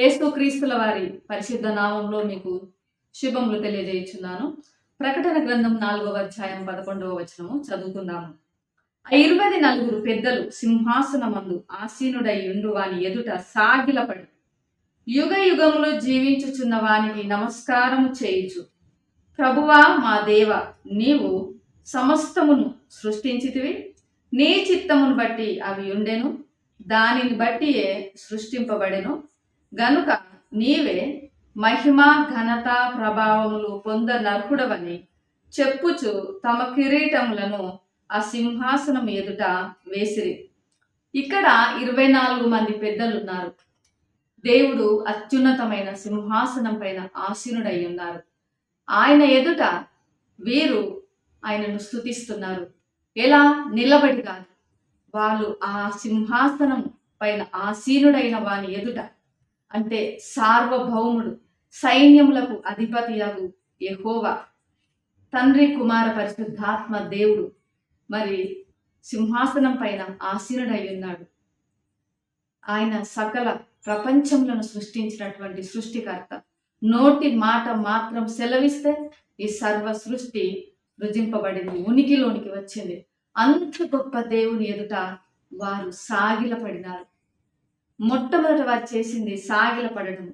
ఏసు క్రీస్తుల వారి పరిశుద్ధ నామంలో మీకు శుభములు తెలియజేయుచున్నాను. ప్రకటన గ్రంథం నాలుగవ అధ్యాయం పదకొండవ వచనము చదువుకుందాము. ఇరవై నలుగురు పెద్దలు సింహాసనమందు ఆసీనుడై ఉండు వాని ఎదుట సాగిలపడి యుగ యుగములు జీవించుచున్న వానికి నమస్కారము చేయుచు. ప్రభువా మా దేవ నీవు సమస్తమును సృష్టించితివి నీ చిత్తమును బట్టి అవి ఉండెను దానిని బట్టియే సృష్టింపబడెను. గనుక నీవే మహిమ ఘనత ప్రభావములు పొందనర్హుడవని చెప్పుచు తమ కిరీటములను ఆ సింహాసనం ఎదుట వేసిరి. ఇక్కడ ఇరవై నాలుగు మంది పెద్దలున్నారు. దేవుడు అత్యున్నతమైన సింహాసనం పైన ఆసీనుడై ఉన్నారు. ఆయన ఎదుట వీరు ఆయనను స్తుతిస్తున్నారు. ఎలా? నిలబడి కాదు. వాళ్ళు ఆ సింహాసనం పైన ఆసీనుడైన వాని ఎదుట అంటే సార్వభౌముడు సైన్యములకు అధిపతియగు యహోవా. తండ్రి కుమార పరిశుద్ధాత్మ దేవుడు. మరి సింహాసనం పైన ఆసీనుడై ఉన్నాడు. ఆయన సకల ప్రపంచములను సృష్టించినటువంటి సృష్టికర్త. నోటి మాట మాత్రం సెలవిస్తే ఈ సర్వ సృష్టి రుజింపబడింది ఉనికిలోనికి వచ్చింది. అంత గొప్ప దేవుని ఎదుట వారు సాగిలపడినారు. మొట్టమొదటి వారు చేసింది సాగిల పడడం.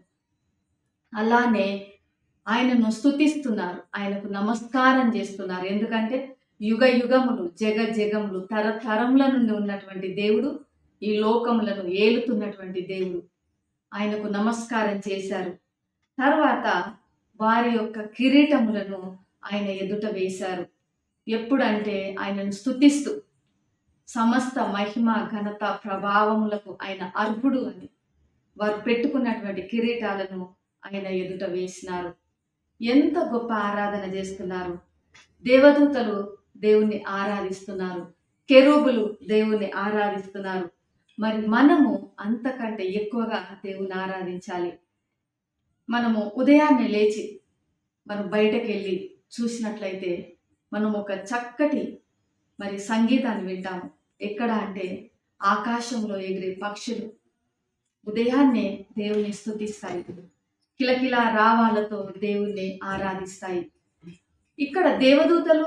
అలానే ఆయనను స్తుతిస్తున్నారు. ఆయనకు నమస్కారం చేస్తున్నారు. ఎందుకంటే యుగ యుగములు జగ జగములు తరతరముల నుండి ఉన్నటువంటి దేవుడు ఈ లోకములను ఏలుతున్నటువంటి దేవుడు. ఆయనకు నమస్కారం చేశారు. తర్వాత వారి యొక్క కిరీటములను ఆయన ఎదుట వేశారు. ఎప్పుడంటే ఆయనను స్థుతిస్తూ సమస్త మహిమ ఘనత ప్రభావములకు ఆయన అర్హుడు అని వారు పెట్టుకున్నటువంటి కిరీటాలను ఆయన ఎదుట వేసినారు. ఎంత గొప్ప ఆరాధన చేస్తున్నారు. దేవదూతలు దేవుణ్ణి ఆరాధిస్తున్నారు. కెరూబులు దేవుణ్ణి ఆరాధిస్తున్నారు. మరి మనము అంతకంటే ఎక్కువగా దేవుని ఆరాధించాలి. మనము ఉదయాన్నే లేచి మనం బయటకు వెళ్ళి చూసినట్లయితే మనం ఒక చక్కటి మరి సంగీతాన్ని వింటాము. ఎక్కడ అంటే ఆకాశంలో ఎగిరే పక్షులు. ఉదయాన్నే దేవుని స్థుతిస్తాయి కిలకిల రావాలతో దేవుణ్ణి ఆరాధిస్తాయి. ఇక్కడ దేవదూతలు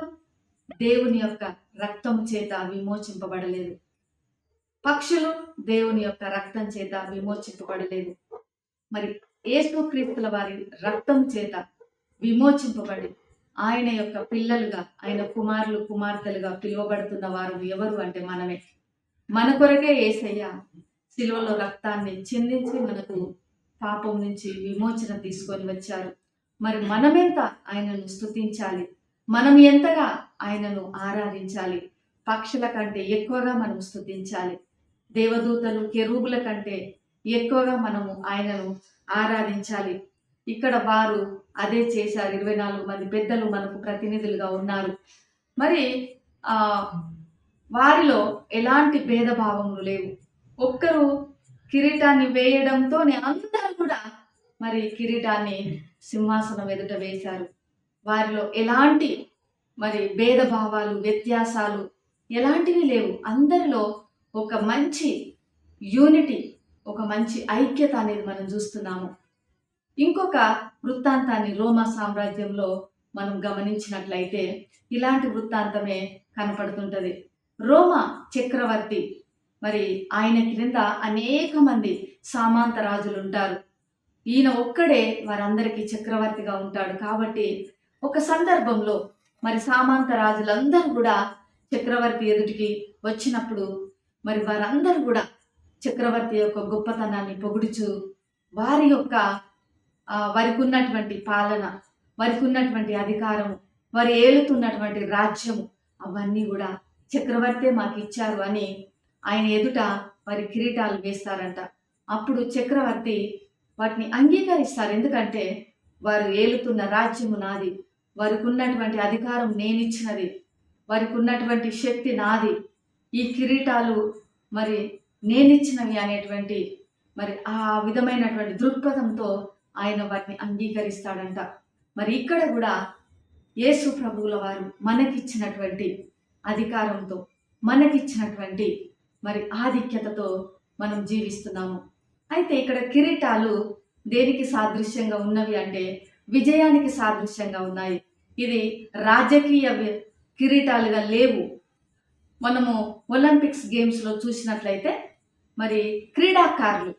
దేవుని యొక్క రక్తం చేత విమోచింపబడలేదు. పక్షులు దేవుని యొక్క రక్తం చేత విమోచింపబడలేదు. మరి ఏసుక్రీస్తుల వారి రక్తం చేత విమోచింపబడి ఆయన యొక్క పిల్లలుగా ఆయన కుమారులు కుమార్తెలుగా పిలువబడుతున్న వారు ఎవరు అంటే మనమే. మన కొరకే ఏసయ్య శిలువలో రక్తాన్ని చిందించి మనకు పాపం నుంచి విమోచన తీసుకొని వచ్చారు మరి మనమెంత ఆయనను స్తుతించాలి? మనం ఎంతగా ఆయనను ఆరాధించాలి? పక్షుల కంటే ఎక్కువగా మనం స్తుతించాలి. దేవదూతలు కెరూబుల కంటే ఎక్కువగా మనము ఆయనను ఆరాధించాలి. ఇక్కడ వారు అదే చేశారు. ఇరవై నాలుగు మంది పెద్దలు మనకు ప్రతినిధులుగా ఉన్నారు. మరి వారిలో ఎలాంటి భేదభావములు లేవు. ఒక్కరు కిరీటాన్ని వేయడంతోనే అందరూ కూడా మరి కిరీటాన్ని సింహాసనం ఎదుట వేశారు. వారిలో ఎలాంటి మరి భేదభావాలు వ్యత్యాసాలు ఎలాంటివి లేవు. అందరిలో ఒక మంచి యూనిటీ ఒక మంచి ఐక్యత అనేది మనం చూస్తున్నాము. ఇంకొక వృత్తాంతాన్ని రోమా సామ్రాజ్యంలో మనం గమనించినట్లయితే ఇలాంటి వృత్తాంతమే కనపడుతుంటది. రోమా చక్రవర్తి మరి ఆయన క్రింద అనేక మంది సామాంత రాజులు ఉంటారు ఈయన ఒక్కడే వారందరికీ చక్రవర్తిగా ఉంటాడు కాబట్టి ఒక సందర్భంలో మరి సామాంత రాజులందరూ కూడా చక్రవర్తి ఎదుటికి వచ్చినప్పుడు మరి వారందరూ కూడా చక్రవర్తి యొక్క గొప్పతనాన్ని పొగుడుచు వారి యొక్క వారికి ఉన్నటువంటి పాలన వారికి ఉన్నటువంటి అధికారము వారు ఏలుతున్నటువంటి రాజ్యము అవన్నీ కూడా చక్రవర్తే మాకు ఇచ్చారు అని ఆయన ఎదుట వారి కిరీటాలు వేస్తారంట. అప్పుడు చక్రవర్తి వాటిని అంగీకరిస్తారు. ఎందుకంటే వారు ఏలుతున్న రాజ్యము నాది వారికి ఉన్నటువంటి అధికారం నేనిచ్చినది వారికి ఉన్నటువంటి శక్తి నాది ఈ కిరీటాలు మరి నేనిచ్చినవి అనేటువంటి మరి ఆ విధమైనటువంటి దృక్పథంతో ఆయన వాటిని అంగీకరిస్తాడంట. మరి ఇక్కడ కూడా యేసు ప్రభువుల వారు మనకిచ్చినటువంటి అధికారంతో మనకిచ్చినటువంటి మరి ఆధిక్యతతో మనం జీవిస్తున్నాము. అయితే ఇక్కడ కిరీటాలు దేనికి సాదృశ్యంగా ఉన్నవి అంటే విజయానికి సాదృశ్యంగా ఉన్నాయి. ఇది రాజకీయ కిరీటాలుగా లేవు. మనము ఒలింపిక్స్ గేమ్స్లో చూసినట్లయితే మరి క్రీడాకారులు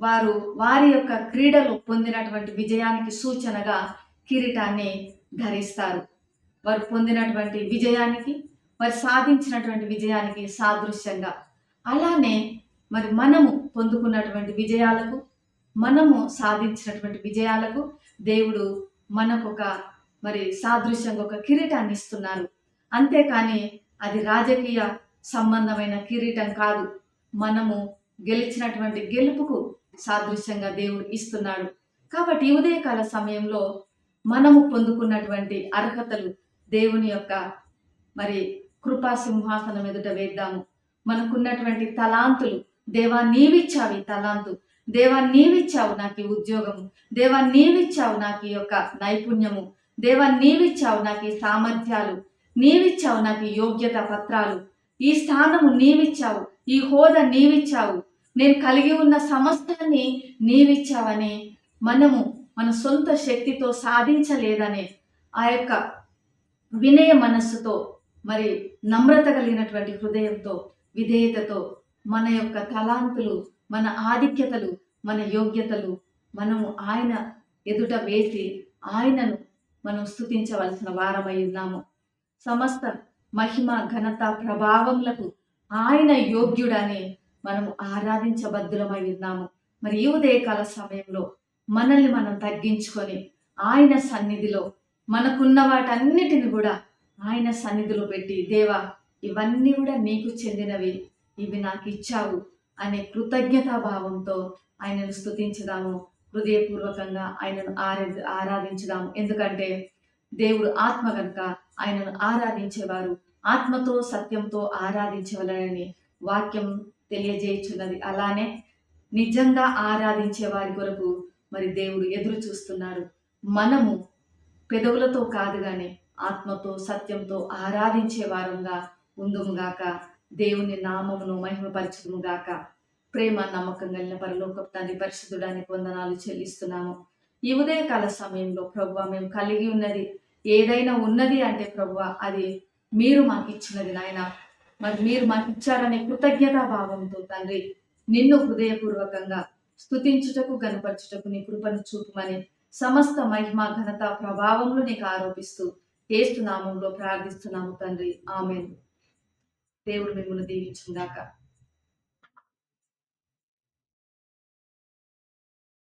వారు వారి యొక్క క్రీడలు పొందినటువంటి విజయానికి సూచనగా కిరీటాన్ని ధరిస్తారు. వారు పొందినటువంటి విజయానికి వారు సాధించినటువంటి విజయానికి సాదృశ్యంగా. అలానే మరి మనము పొందుకున్నటువంటి విజయాలకు మనము సాధించినటువంటి విజయాలకు దేవుడు మనకు ఒక మరి సాదృశ్యంగా ఒక కిరీటాన్ని ఇస్తున్నారు. అంతేకాని అది రాజకీయ సంబంధమైన కిరీటం కాదు. మనము గెలిచినటువంటి గెలుపుకు సాదృశ్యంగా దేవుడు ఇస్తున్నాడు. కాబట్టి ఉదయకాల సమయంలో మనము పొందుకున్నటువంటి అర్హతలు దేవుని యొక్క మరి కృపా సింహాసనం ఎదుట వేద్దాము. మనకున్నటువంటి తలాంతులు దేవా నీవిచ్చావు ఈ తలాంతు. దేవా నీవిచ్చావు నాకు ఈ ఉద్యోగము. దేవా నీవిచ్చావు నాకు ఈ యొక్క నైపుణ్యము. దేవా నీవిచ్చావు నాకు ఈ సామర్థ్యాలు. నీవిచ్చావు నాకు యోగ్యత పత్రాలు. ఈ స్థానము నీవిచ్చావు. ఈ హోదా నీవిచ్చావు. నేను కలిగి ఉన్న సమస్తాన్ని నీవిచ్చావని మనము మన సొంత శక్తితో సాధించలేదనే ఆ యొక్క వినయ మనస్సుతో మరి నమ్రత కలిగినటువంటి హృదయంతో విధేయతతో మన యొక్క తలాంతులు మన ఆధిక్యతలు మన యోగ్యతలు మనము ఆయన ఎదుట వేసి ఆయనను మనం స్తుతించవలసిన వారమై ఉన్నాము. సమస్త మహిమ ఘనత ప్రభావములకు ఆయన యోగ్యుడని మనము ఆరాధించబద్ధులమై ఉన్నాము. మరి ఈ ఉదయకాల సమయంలో మనల్ని మనం తగ్గించుకొని ఆయన సన్నిధిలో మనకున్న వాటన్నిటిని కూడా ఆయన సన్నిధిలో పెట్టి దేవా ఇవన్నీ కూడా నీకు చెందినవి. ఇవి నాకు ఇచ్చావు అనే కృతజ్ఞతా భావంతో ఆయనను స్తుతించుదాము. హృదయపూర్వకంగా ఆయనను ఆరా ఆరాధించుదాము. ఎందుకంటే దేవుడు ఆత్మ కనుక ఆయనను ఆరాధించేవారు. ఆత్మతో సత్యంతో ఆరాధించవలనని వాక్యం తెలియజేయుచున్నది. అలానే నిజంగా ఆరాధించే వారి కొరకు మరి దేవుడు ఎదురు చూస్తున్నాడు. మనము పెదవులతో కాదు కానీ ఆత్మతో సత్యంతో ఆరాధించే వారంగా ఉందుముగాక దేవుని నామమును మహిమపరచుదుముగాక ప్రేమ నమ్మకం కలిగిన పరలోక తండ్రి పరిశుద్ధుడానికి వందనాలు చెల్లిస్తున్నాము. ఈ ఉదయకాల సమయంలో ప్రభు మేము కలిగి ఉన్నది ఏదైనా ఉన్నది అంటే ప్రభు అది మీరు మాకు ఇచ్చినది నాయన. మరి మీరు మాకు ఇచ్చారనే కృతజ్ఞతా భావంతో తండ్రి నిన్ను హృదయపూర్వకంగా స్తుతించుటకు గనపరచుటకు నీ కృపను చూపుమని సమస్త మహిమ ఘనత ప్రభావంలో నీకు ఆరోపిస్తూ ఏస్తు నామంలో ప్రార్థిస్తున్నాము తండ్రి. ఆమె దేవుడు మిమ్మల్ని దీవించుగాక